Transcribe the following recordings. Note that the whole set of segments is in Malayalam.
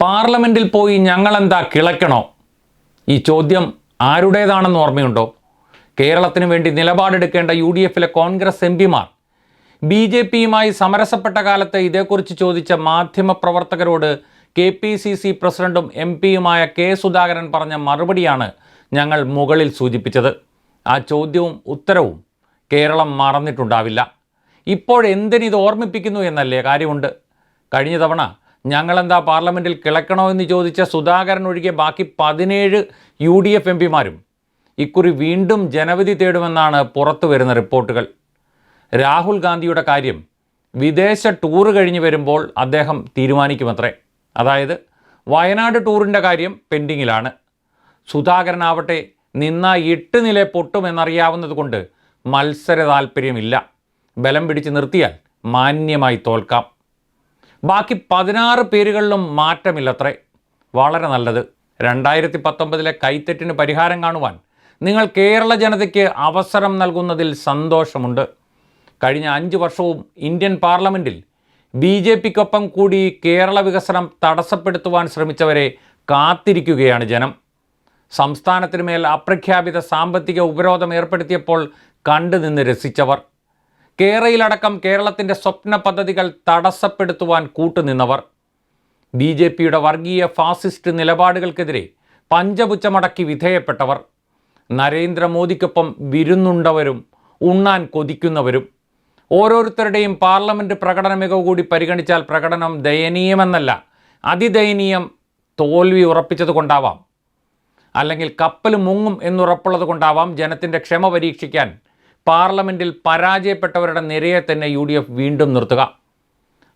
പാർലമെന്റിൽ പോയി ഞങ്ങളെന്താ കിളയ്ക്കണോ? ഈ ചോദ്യം ആരുടേതാണെന്ന് ഓർമ്മയുണ്ടോ? കേരളത്തിന് വേണ്ടി നിലപാടെടുക്കേണ്ട യു ഡി എഫിലെ കോൺഗ്രസ് എം പിമാർ. ബി ജെ പിയുമായി സമരസപ്പെട്ട കാലത്ത് ഇതേക്കുറിച്ച് ചോദിച്ച മാധ്യമപ്രവർത്തകരോട് കെ പി സി സി പ്രസിഡന്റും എം പിയുമായ കെ സുധാകരൻ പറഞ്ഞ മറുപടിയാണ് ഞങ്ങൾ മുകളിൽ സൂചിപ്പിച്ചത്. ആ ചോദ്യവും ഉത്തരവും കേരളം മറന്നിട്ടുണ്ടാവില്ല. ഇപ്പോഴെന്തിനിത് ഓർമ്മിപ്പിക്കുന്നു എന്നല്ലേ കാര്യമുണ്ട്? കഴിഞ്ഞ തവണ ഞങ്ങളെന്താ പാർലമെന്റിൽ കിളക്കണോ എന്ന് ചോദിച്ച സുധാകരൻ ഒഴികെ ബാക്കി പതിനേഴ് യു ഡി എഫ് എം പിമാരും ഇക്കുറി വീണ്ടും ജനവിധി തേടുമെന്നാണ് പുറത്തു വരുന്ന റിപ്പോർട്ടുകൾ. രാഹുൽ ഗാന്ധിയുടെ കാര്യം വിദേശ ടൂർ കഴിഞ്ഞ് വരുമ്പോൾ അദ്ദേഹം തീരുമാനിക്കുമത്രേ. അതായത് വയനാട് ടൂറിന്റെ കാര്യം പെൻഡിങ്ങിലാണ്. സുധാകരനാവട്ടെ നിന്ന എട്ട് നില പൊട്ടുമെന്നറിയാവുന്നത് കൊണ്ട് മത്സര താല്പര്യമില്ല ബലം പിടിച്ച് നിർത്തിയാൽ മാന്യമായി തോൽക്കാം. ബാക്കി പതിനാറ് പേരുകളിലും മാറ്റമില്ലത്രേ. വളരെ നല്ലത്. രണ്ടായിരത്തി പത്തൊമ്പതിലെ കൈത്തെറ്റിന് പരിഹാരം കാണുവാൻ നിങ്ങൾ കേരള ജനതയ്ക്ക് അവസരം നൽകുന്നതിൽ സന്തോഷമുണ്ട്. കഴിഞ്ഞ അഞ്ച് വർഷവും ഇന്ത്യൻ പാർലമെന്റിൽ ബി ജെ പിക്കൊപ്പം കൂടി കേരള വികസനം തടസ്സപ്പെടുത്തുവാൻ ശ്രമിച്ചവരെ കാത്തിരിക്കുകയാണ് ജനം. സംസ്ഥാനത്തിനുമേൽ അപ്രഖ്യാപിത സാമ്പത്തിക ഉപരോധം ഏർപ്പെടുത്തിയപ്പോൾ കണ്ടുനിന്ന് രസിച്ചവർ. കേരളയിലടക്കം കേരളത്തിന്റെ സ്വപ്ന പദ്ധതികൾ തടസ്സപ്പെടുത്തുവാൻ കൂട്ടുനിന്നവർ. ബി ജെ പിയുടെ വർഗീയ ഫാസിസ്റ്റ് നിലപാടുകൾക്കെതിരെ പഞ്ചപുച്ചമടക്കി വിധേയപ്പെട്ടവർ. നരേന്ദ്രമോദിക്കൊപ്പം വിരുന്നുണ്ടവരും ഉണ്ണാൻ കൊതിക്കുന്നവരും. ഓരോരുത്തരുടെയും പാർലമെന്റ് പ്രകടന മികവ് കൂടി പരിഗണിച്ചാൽ പ്രകടനം ദയനീയമെന്നല്ല അതിദയനീയം തോൽവി ഉറപ്പിച്ചത് കൊണ്ടാവാം. അല്ലെങ്കിൽ കപ്പൽ മുങ്ങും എന്നുറപ്പുള്ളത് കൊണ്ടാവാം ജനത്തിന്റെ ക്ഷമ പരീക്ഷിക്കാൻ പാർലമെന്റിൽ പരാജയപ്പെട്ടവരുടെ നിരയെ തന്നെ യു ഡി എഫ് വീണ്ടും നിർത്തുക.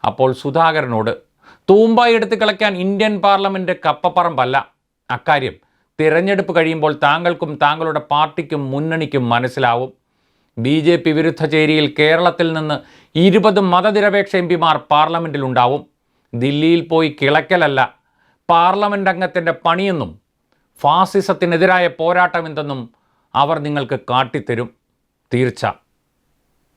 അപ്പോൾ സുധാകരനോട് തൂമ്പായി എടുത്ത് കളിക്കാൻ ഇന്ത്യൻ പാർലമെന്റ് കപ്പപ്പറമ്പല്ല. അക്കാര്യം തിരഞ്ഞെടുപ്പ് കഴിയുമ്പോൾ താങ്കൾക്കും താങ്കളുടെ പാർട്ടിക്കും മുന്നണിക്കും മനസ്സിലാവും. ബി ജെ പി വിരുദ്ധ ചേരിയിൽ കേരളത്തിൽ നിന്ന് ഇരുപത് മതനിരപേക്ഷ എം പിമാർ പാർലമെന്റിലുണ്ടാവും ദില്ലിയിൽ പോയി കിളക്കലല്ല പാർലമെന്റ് അംഗത്തിന്റെ പണിയെന്നും ഫാസിസത്തിനെതിരായ പോരാട്ടമെന്തെന്നും അവർ നിങ്ങൾക്ക് കാട്ടിത്തരും. തീർച്ച.